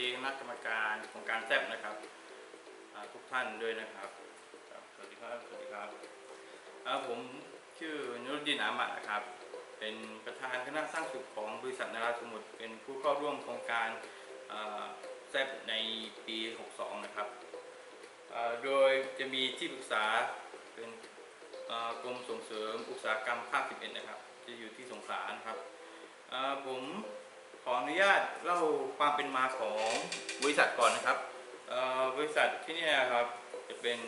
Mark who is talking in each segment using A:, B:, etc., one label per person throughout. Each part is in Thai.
A: ดีคณะกรรมการของการแซบนะครับทุกท่านด้วยนะครับ สวัสดีครับ สวัสดีครับ ผมชื่อนุรดินอามัดนะครับ เป็นประธานคณะสร้างสุขของบริษัทนาราสมุทรเป็นผู้เข้าร่วมโครงการแซบในปี 62 นะครับ โดยจะมีที่ปรึกษาเป็นกรมส่งเสริมอุตสาหกรรมภาค 11 นะครับ จะอยู่ที่สงขลานะครับผม ขออนุญาตเล่าความเป็นมาของบริษัทก่อนนะครับเอ่อบริษัทที่นี่ครับจะเป็น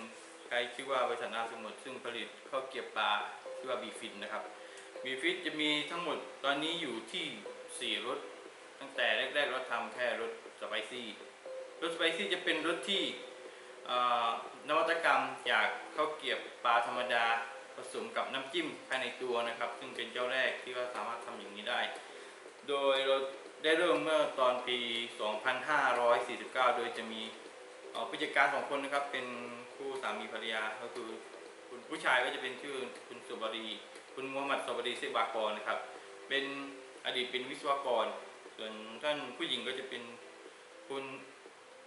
A: ใช้ชื่อว่าบริษัทนาสมุทรซึ่งผลิตข้าวเกรียบปลาชื่อว่าบีฟินนะครับบีฟินจะมีทั้งหมดตอนนี้อยู่ที่4รถตั้งแต่แรกๆเราทำแค่รถสไปซี่รถสไปซี่จะเป็นรถที่นวัตกรรมจากข้าวเกรียบปลาธรรมดาผสมกับน้ำจิ้มภายในตัวนะครับ ซึ่งเป็นเจ้าแรกที่ว่าสามารถทำอย่างนี้ได้ โดยเราได้เริ่มเมื่อตอนปี 2549 โดยจะมีผู้จัดการสองคนนะครับ เป็นคู่สามีภรรยา ก็คือคุณผู้ชายก็จะเป็นชื่อคุณสุบรีคุณมูฮัมหมัดสุบรีเซบากรนะครับ เป็นอดีตเป็นวิศวกร ส่วนท่านผู้หญิงก็จะเป็นคุณ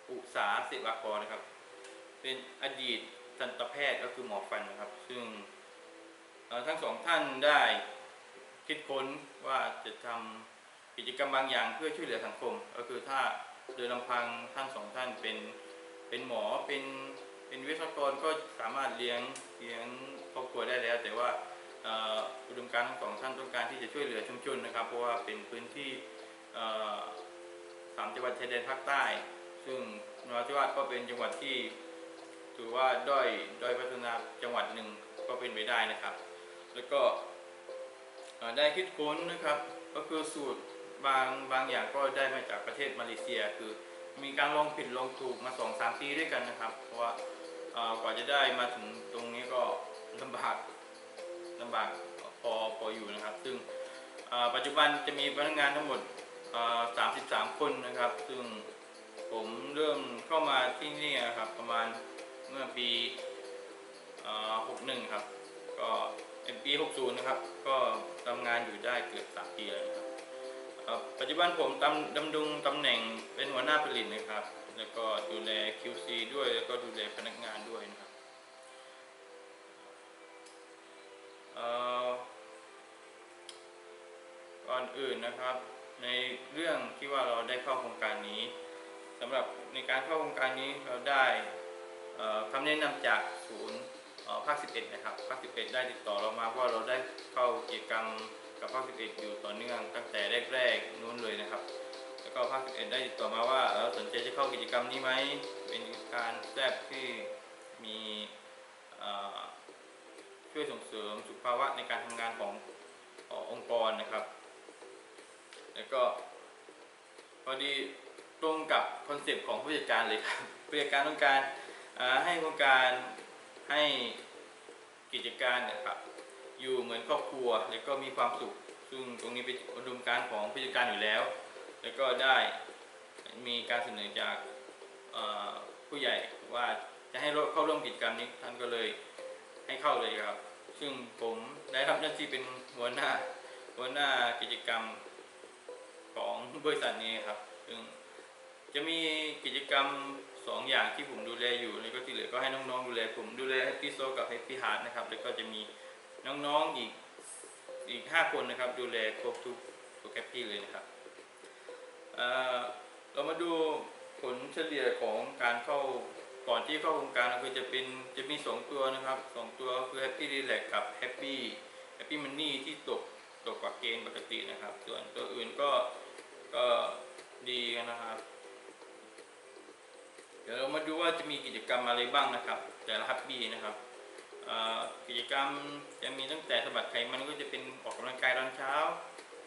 A: อุษาเสบากรนะครับ เป็นอดีตทันตแพทย์ก็คือหมอฟันนะครับ ซึ่งทั้งสองท่านได้คิดค้นว่าจะทำ กิจกรรมบางอย่างเพื่อช่วยเหลือสังคม ก็คือถ้าโดยลำพังท่านสองท่านเป็นเป็นหมอเป็นเป็นวิศวกรก็สามารถเลี้ยงเลี้ยงครอบครัวได้แล้ว แต่ว่าอุดมการณ์ทั้งสองท่านต้องการที่จะช่วยเหลือชุมชนนะครับ เพราะว่าเป็นพื้นที่อ่อสามจังหวัดชายแดนภาคใต้ ซึ่งนราธิวาสก็เป็นจังหวัดที่ถือว่าด้อยด้อยพัฒนาจังหวัดหนึ่งก็เป็นไปได้นะครับ แล้วก็ได้คิดค้นนะครับก็คือสูตร บางบางอย่างก็ได้มาจากประเทศมาเลเซีย คือมีการลองผิดลองถูกมาสองสามปีด้วยกันนะครับ เพราะว่ากว่าจะได้มาถึงตรงนี้ก็ลำบากลำบากพอพออยู่นะครับ ซึ่งปัจจุบันจะมีพนักงานทั้งหมด 33 คนนะครับ ซึ่งผมเริ่มเข้ามาที่นี่นะครับ ประมาณเมื่อปีอ61 ครับ ก็เป็นปี 60 นะครับ ก็ทำงานอยู่ได้เกือบ3ปีแล้วครับ เอ่อปัจจุบันผมตำดำรงตำแหน่งเป็นหัวหน้าผลิตนะครับ แล้วก็ดูแล QC ด้วยแล้วก็ดูแลพนักงานด้วยนะครับก่อนอื่นนะครับ ในเรื่องที่ว่าเราได้เข้าโครงการนี้สำหรับในการเข้าโครงการนี้เราได้คำแนะนำจากศูนย์ภาค 11 นะครับ ภาค 11 ได้ติดต่อเรามาว่าเราได้เข้ากิจกรรม กับภาค 11 อยู่ต่อเนื่องตั้งแต่แรกๆนู้นเลยนะครับ แล้วก็ภาค 11 ได้ติดต่อมาว่าเออสนใจจะเข้ากิจกรรมนี้ไหมเป็นการแทรกที่มีช่วยส่งเสริมสุขภาวะในการทำงานขององค์กรนะครับ แล้วก็พอดีตรงกับคอนเซปต์ของผู้จัดการเลยครับผู้จัดการต้องการให้โครงการให้กิจการนะครับ อยู่เหมือนครอบครัว แล้วก็มีความสุข ซึ่งตรงนี้เป็นอุดมการณ์ของผู้จัดการอยู่แล้ว แล้วก็ได้มีการเสนอจากผู้ใหญ่ว่าจะให้เข้าร่วมกิจกรรมนี้ท่านก็เลยให้เข้าเลยครับ ซึ่งผมได้รับหน้าที่เป็นหัวหน้าหัวหน้ากิจกรรมของบริษัทนี้ครับ ซึ่งจะมีกิจกรรมสองอย่างที่ผมดูแลอยู่ แล้วก็ที่เหลือก็ให้น้องๆดูแล ผมดูแล Happy Soul กับ Happy Heart นะครับ แล้วก็จะมี น้องๆอีกอีก 5 คนนะครับ ดูแลครบทุกทุกแคปปี้เลยนะครับเเรามาดูผลเฉลี่ยของการเข้าก่อนที่เข้าโครงการก็คือจะเป็นจะมี 2 ตัวนะครับ 2 ตัวคือ Happy Relax กับ Happy Happy Money ที่ตกตกกว่าเกณฑ์ปกตินะครับ ส่วนตัวอื่นก็ก็ดีกันนะครับ เดี๋ยวเรามาดูว่าจะมีกิจกรรมอะไรบ้างนะครับ แต่ละ Happy นะครับ กิจกรรมจะมีตั้งแต่สบัดไขมันก็จะเป็นออกกำลังกายตอนเช้า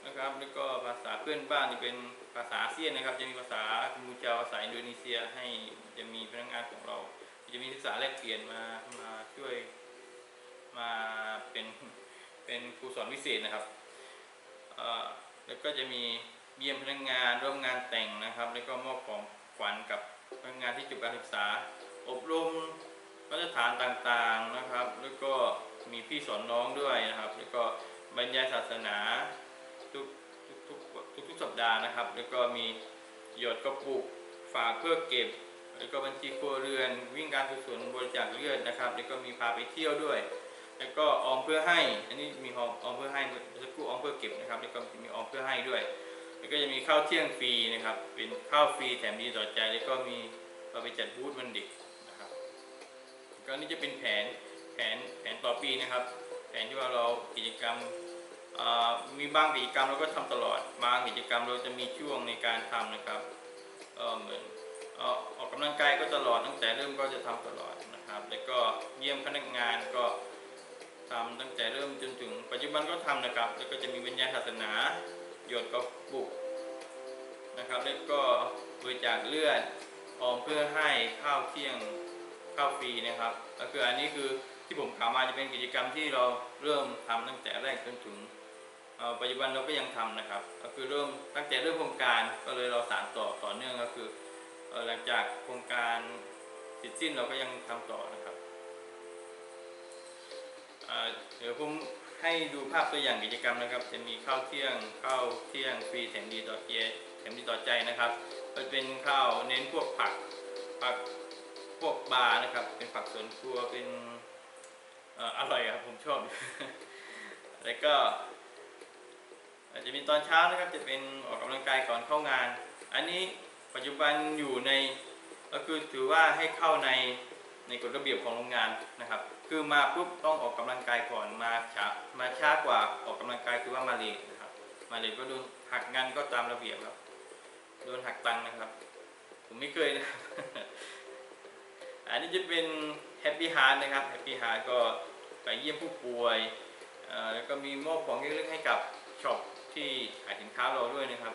A: นะครับ แล้วก็ภาษาเพื่อนบ้านที่เป็นภาษาเซียนนะครับ จะมีภาษากัมพูชาภาษาอินโดนีเซียให้จะมีพนักงานของเรา จะมีศึกษาแลกเปลี่ยนมามาช่วยมาเป็นเป็นครูสอนพิเศษนะครับแล้วก็จะมีเยี่ยมพนักงานร่วมงานแต่งนะครับ แล้วก็มอบของขวัญกับพนักงานที่จบการศึกษา อบรม มาตรฐานต่างๆนะครับ แล้วก็มีพี่สอนน้องด้วยนะครับ แล้วก็บรรยายศาสนาทุกทุกทุกทุกสัปดาห์นะครับ แล้วก็มีหยดกระปุกฝากเพื่อเก็บ แล้วก็บัญชีครัวเรือน วิ่งการกุศลบริจาคเลือดนะครับ แล้วก็มีพาไปเที่ยวด้วย แล้วก็ออมเพื่อให้ อันนี้มีออมออมเพื่อให้สักครู่ออมเพื่อเก็บนะครับ แล้วก็มีออมเพื่อให้ด้วย แล้วก็จะมีข้าวเที่ยงฟรีนะครับ เป็นข้าวฟรีแถมดีต่อใจ แล้วก็มีเราไปจัดบูธวันเด็ก ก็นี่จะเป็นแผนแผนแผนต่อปีนะครับ แผนที่ว่าเรากิจกรรมมีบางกิจกรรมเราก็ทำตลอด บางกิจกรรมเราจะมีช่วงในการทำนะครับก็เหมือนออออกกำลังกายก็ตลอดตั้งแต่เริ่มก็จะทำตลอดนะครับ แล้วก็เยี่ยมพนักงานก็ทำตั้งแต่เริ่มจนถึงปัจจุบันก็ทำนะครับ แล้วก็จะมีวิญญาณศาสนาหยดกับบุกนะครับ แล้วก็บริจาคเลือดออมเพื่อให้ข้าวเที่ยง ข้าวฟรีนะครับก็คืออันนี้คือที่ผมกล่าวมาจะเป็นกิจกรรมที่เราเริ่มทำตั้งแต่แรกจนถึงปัจจุบันเราก็ยังทำนะครับ ก็คือเริ่มตั้งแต่เริ่มโครงการก็เลยเราสานต่อต่อเนื่องก็คือหลังจากโครงการสร็จสิ้นเราก็ยังทำต่อนะครับเดี๋ยวผมให้ดูภาพตัวอย่างกิจกรรมนะครับ จะมีข้าวเที่ยงข้าวเที่ยงฟรีแถมดีต่อเจแถมดีต่อใจนะครับ ก็จะเป็นข้าวเน้นพวกผักผัก พวกบาร์นะครับ เป็นผักสวนครัวเป็นออร่อยครับผมชอบ แล้วก็อาจจะมีตอนเช้านะครับจะเป็นออกกำลังกายก่อนเข้างาน อันนี้ปัจจุบันอยู่ในก็คือถือว่าให้เข้าในในกฎระเบียบของโรงงานนะครับ คือมาปุ๊บต้องออกกำลังกายก่อนมาช้ามาช้ากว่าออกกำลังกายคือว่ามาเลทนะครับ มาเลทก็โดนหักงานก็ตามระเบียบครับโดนหักตังค์นะครับ ผมไม่เคยนะ อันนี้จะเป็น Happy Heart นะครับ Happy Heart ก็ไปเยี่ยมผู้ป่วยแล้วก็มีมอบของเล็กๆให้กับช็อปที่ขายสินค้าเราด้วยนะครับ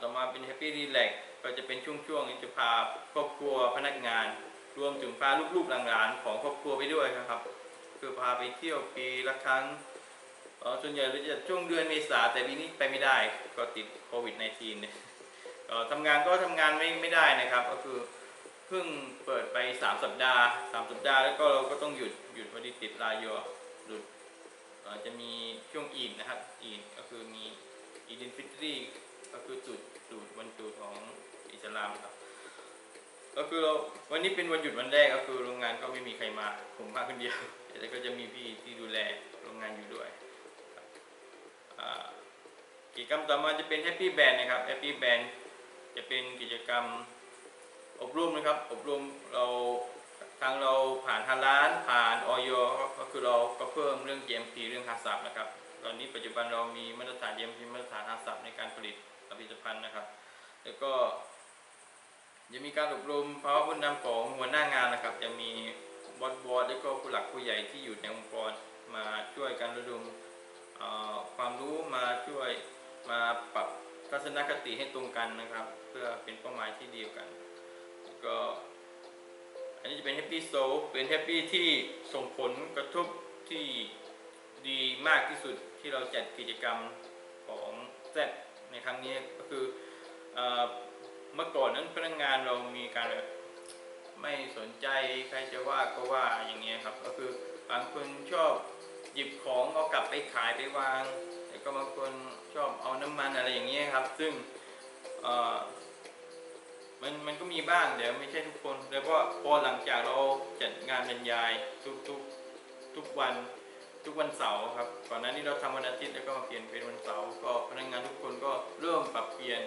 A: ต่อมาเป็น Happy Relax ก็จะเป็นช่วงๆนี้จะพาครอบครัวพนักงาน รวมถึงพาลูกๆหลานๆของครอบครัวไปด้วยนะครับ คือพาไปเที่ยวปีละครั้งส่วนใหญ่เราจะช่วงเดือนเมษาแต่ปีนี้ไปไม่ได้ก็ติดโควิด -19 เนี่ยทำงานก็ทำงานไม่ไม่ได้นะครับ ก็คือ พิ่งเปิดไป3สัปดาห์3สัปดาห์แล้วก็เราก็ต้องหยุดหยุดพอดีติดรายยอหยุดจะมีช่วงอีดนะครับอีดก็คือมีอีดินฟิตรีก็คือจุดจุดวันจุดของอิสลามครับก็คือเราวันนี้เป็นวันหยุดวันแรกก็คือโรงงานก็ไม่มีใครมาผมมาคนเดียวแล้วก็จะมีพี่ที่ดูแลโรงงานอยู่ด้วยกิจกรรมต่อมาจะเป็น Happy Band นะครับ Happy Band จะเป็นกิจกรรม อบรมนะครับ อบรมเราทางเราผ่านทางร้านผ่านออยก็คือเราก็เพิ่มเรื่อง GMP เรื่องฮาสับนะครับ ตอนนี้ปัจจุบันเรามีมาตรฐาน GMP มาตรฐานฮาสับในการผลิตผลิตภัณฑ์นะครับ แล้วก็จะมีการอบรมภาวะผู้นำของหัวหน้างานนะครับ จะมีบอสบอสแล้วก็ผู้หลักผู้ใหญ่ที่อยู่ในองค์กรมาช่วยกันระดมความรู้มาช่วยมาปรับทัศนคติให้ตรงกันนะครับ เพื่อเป็นเป้าหมายที่เดียวกัน ก็อันนี้จะเป็นแฮปปี้โซเป็นแฮปปี้ที่ส่งผลกระทบที่ดีมากที่สุดที่เราจัดกิจกรรมของแซในครั้งนี้ก็คือเมื่อก่อนนั้นพนักงานเรามีการไม่สนใจใครจะว่าก็ว่าอย่างเงี้ยครับ ก็คือบางคนชอบหยิบของเอากลับไปขายไปวางแล้วก็บางคนชอบเอาน้ำมันอะไรอย่างเงี้ยครับ ซึ่ง มันมันก็มีบ้างแต่ไม่ใช่ทุกคน แล้วก็พอหลังจากเราจัดงานบรรยายทุกทุกทุกวันทุกวันเสาร์ครับก่อนหน้านี้เราทำวันอาทิตย์แล้วก็มาเปลี่ยนเป็นวันเสาร์ก็พนักงานทุกคนก็เริ่มปรับเปลี่ยน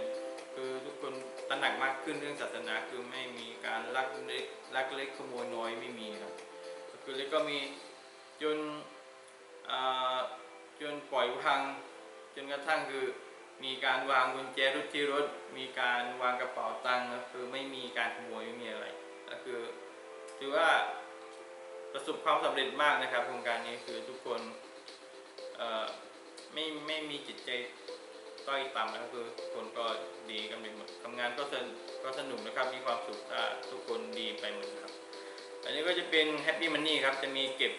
A: คือทุกคนตระหนักมากขึ้นเรื่องศาสนาคือไม่มีการลักเล็กลักเล็กขโมยน้อยไม่มีครับคือแล้วก็มีจนจนปล่อยวางจนกระทั่งคือ มีการวางกุญแจรถที่รถ มีการวางกระเป๋าตังค์ก็คือไม่มีการขโมยไม่มีอะไร ก็คือถือว่าประสบความสำเร็จมากนะครับโครงการนี้คือทุกคนไม่ไม่มีจิตใจต้อยต่ำนะครับคือคนก็ดีกันไปหมดทำงานก็สนก็สนุกนะครับมีความสุขถ้าทุกคนดีไปหมดครับ อันนี้ก็จะเป็นแฮปปี้มันนี่ครับจะมีเก็บ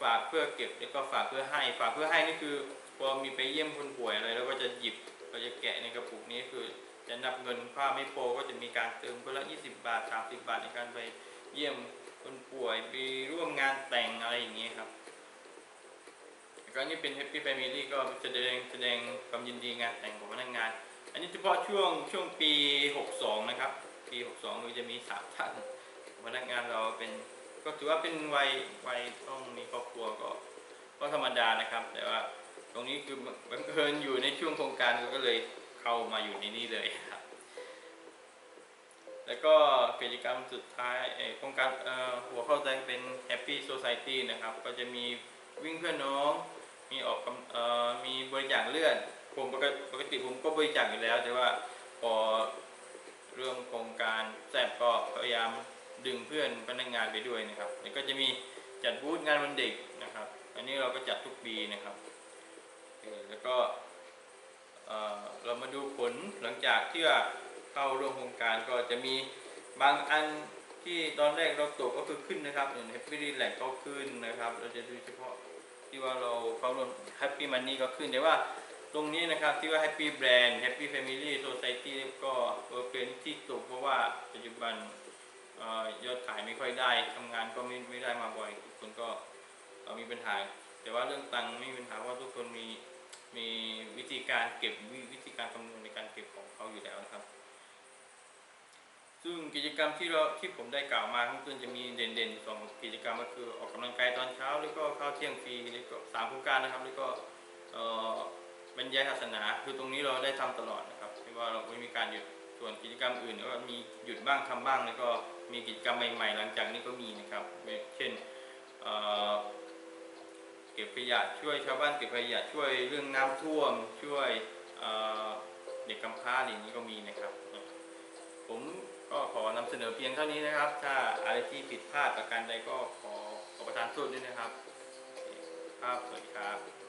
A: ฝากเพื่อเก็บแล้วก็ฝากเพื่อให้ ฝากเพื่อให้นี่คือพอมีไปเยี่ยมคนป่วยอะไรเราก็จะหยิบ เราจะแกะในกระปุกนี้คือจะนับเงินผ้าไม่พอก็จะมีการเติมคนละ 20 บาท 30 บาทในการไปเยี่ยมคนป่วยไปร่วมงานแต่งอะไรอย่างเงี้ยครับก็นี่เป็น Happy Family ก็แสดงแสดงความยินดีงานแต่งของพนักงาน อันนี้เฉพาะช่วงช่วงปี 62 นะครับ ปี 62เราจะมีสามท่านพนักงานเราเป็นก็ถือว่าเป็นวัยวัยต้องมีครอบครัวก็ก็ธรรมดานะครับ แต่ว่า ตรงนี้คือบังเอิญอยู่ในช่วงโครงการก็เลยเข้ามาอยู่ในนี้เลยครับ แล้วก็กิจกรรมสุดท้ายโครงการหัวเข้าใจเป็น Happy Society นะครับ ก็จะมีวิ่งเพื่อนน้อง มีออกออมีบริจาคเลือดผมปกติผมก็บริจาคอยู่แล้ว แต่ว่าพอเรื่องโครงการแซบก็พยายามดึงเพื่อนพนักงานไปด้วยนะครับแล้วก็จะมีจัดบูธงานวันเด็กนะครับ อันนี้เราก็จัดทุกปีนะครับ เออแล้วก็เรามาดูผลหลังจากที่ว่าเข้าร่วมโครงการก็จะมีบางอันที่ตอนแรกเราตกก็คือขึ้นนะครับอย่าง Happy Relax ก็ขึ้นนะครับ เราจะดูเฉพาะที่ว่าเราเข้าร่วม Happy Money ก็ขึ้นแต่ว่าตรงนี้นะครับที่ว่า Happy Brand Happy Family Society ก็เออเป็นที่ตกเพราะว่าปัจจุบันออยอดขายไม่ค่อยได้ทำงานก็ไม่ไม่ได้มาบ่อยทุกคนก็เอ่อมีปัญหา แต่ว่าเรื่องตังค์ไม่มีปัญหาว่าทุกคนมี มีวิธีการเก็บวิธีการคำนวณในการเก็บของเขาอยู่แล้วนะครับ ซึ่งกิจกรรมที่เราที่ผมได้กล่าวมาข้างต้นจะมีเด่นๆสองกิจกรรมก็คือออกกำลังกายตอนเช้า แล้วก็เข้าเที่ยงฟรีแล้วก็สามโครงการนะครับ แล้วก็อ่อบรรยายศาสนาคือตรงนี้เราได้ทำตลอดนะครับไม่ว่าเราไม่มีการหยุดส่วนกิจกรรมอื่นก็มีหยุดบ้างทำบ้าง แล้วก็มีกิจกรรมใหม่ๆ หลังจากนี้ก็มีนะครับ เช่น เก็บขยะช่วยชาวบ้านเก็บขยะช่วยเรื่องน้ำท่วม ช่วยเเด็กกำพร้าอะไรอย่างนี้ก็มีนะครับ ผมก็ขอนำเสนอเพียงเท่านี้นะครับ ถ้าอะไรที่ผิดพลาดประการใดก็ขอขอประทานโทษด้วยนะครับ ครับสวัสดีครับ